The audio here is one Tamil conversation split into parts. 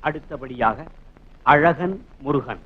அடுத்தபடியாக அழகன் முருகன்.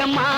கங்கையம்மா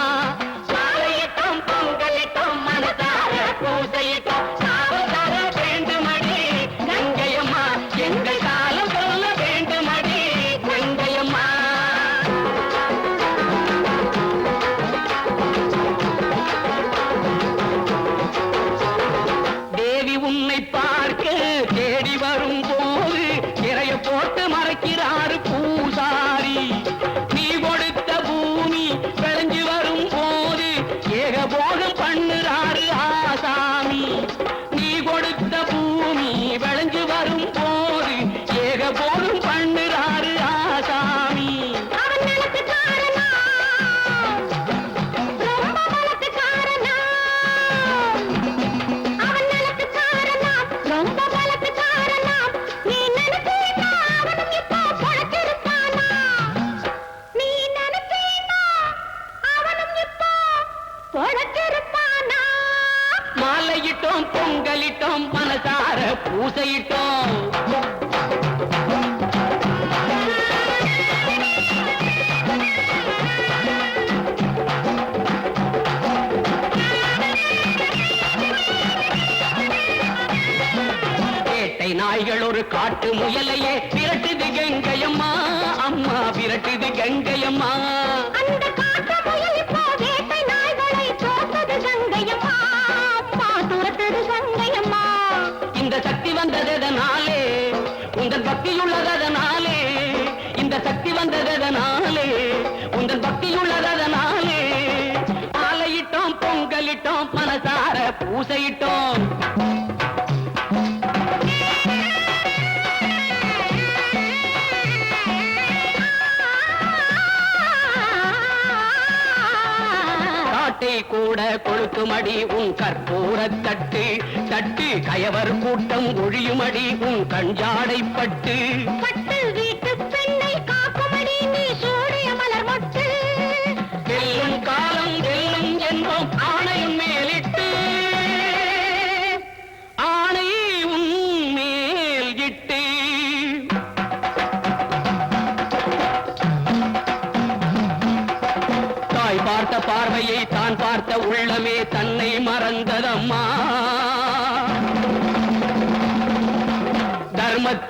நாய்கள் ஒரு காட்டு முயலையே. விரட்டுது கங்கையம்மா அம்மா விரட்டுது கங்கையம்மா. அந்த காட்டு முயல் இப்போ வேட்டை நாய்களை தோத்தது கங்கையம்மா. அம்மா துரத்தது கங்கையம்மா. இந்த சக்தி வந்ததனாலே உங்கள் பக்தியுள்ளதனாலே இந்த சக்தி வந்ததனாலே உங்கள் பக்தியுள்ளதனாலே. மாலையிட்டோம் பொங்கலிட்டோம் மனசார பூசையிட்டோம். கூட கொழுக்குமடி உன் கற்பூர தட்டு. தட்டு கயவர் கூட்டம் ஒழியுமடி உன் கஞ்சாடை பட்டு.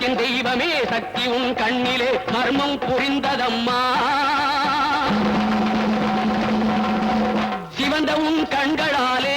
தர்மத்தின் தெய்வமே சக்தி உன் கண்ணிலே மர்மம் புரிந்ததம்மா. சிவந்த உன் கண்களாலே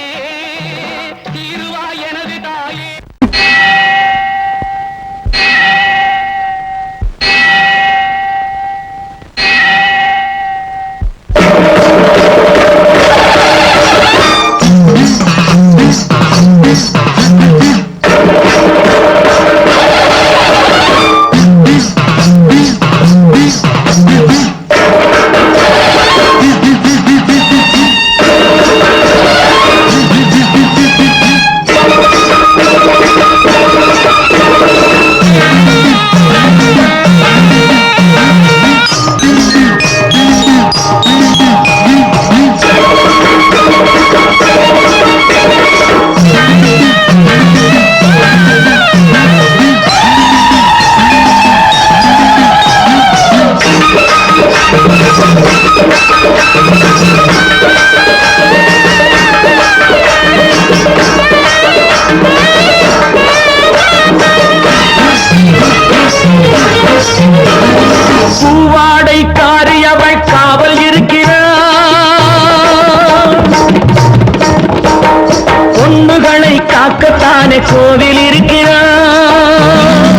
காக்கத்தானே கோவில் இருக்கிறார்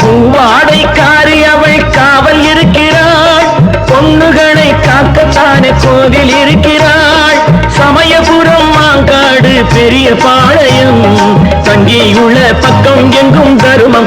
பூவாடைக்காரி அவள் காவல் இருக்கிறாள். பொண்ணுகளை காக்கத்தானே கோவில் இருக்கிறாள். சமயபுரம் மாங்காடு பெரிய பாளையம். தங்கியுள்ள பக்கம் எங்கும் தருமா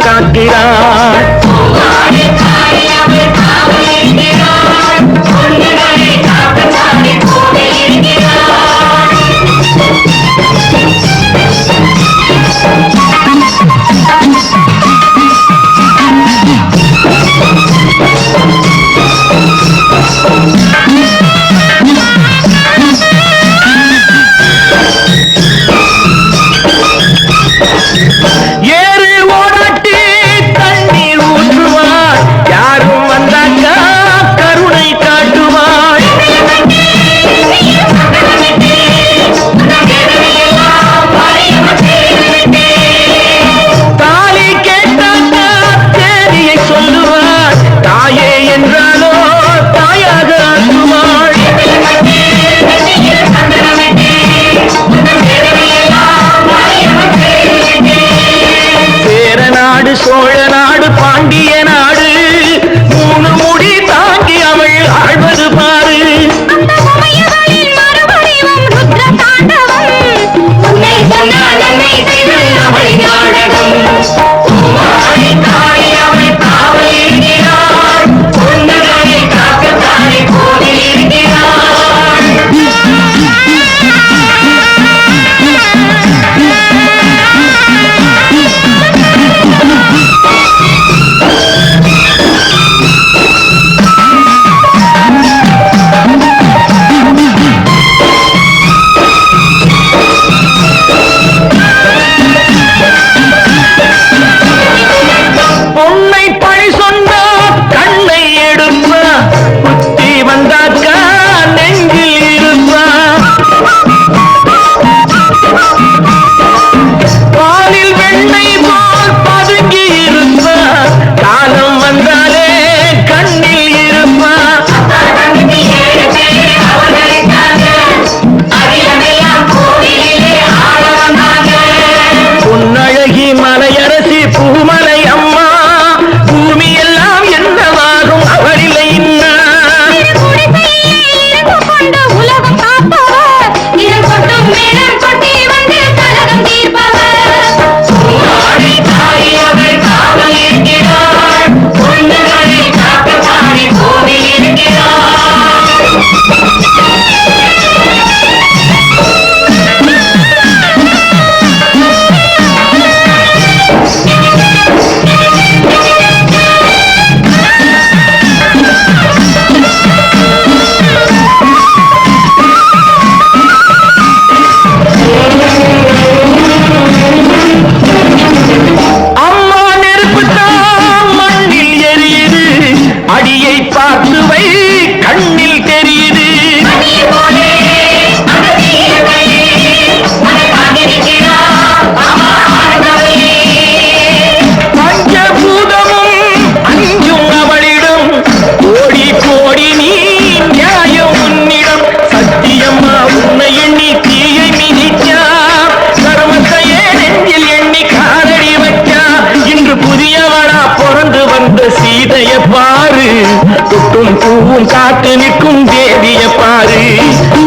பாரு. புத்தும் பூவும் காத்து நிற்கும் தேவிய பாரு.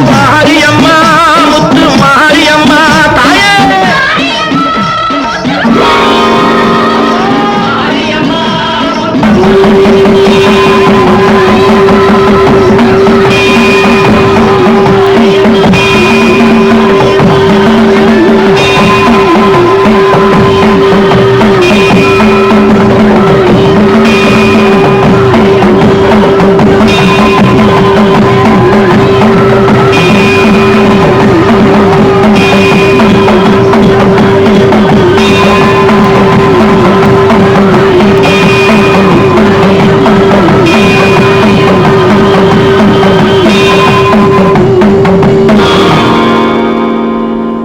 மாரியம்மா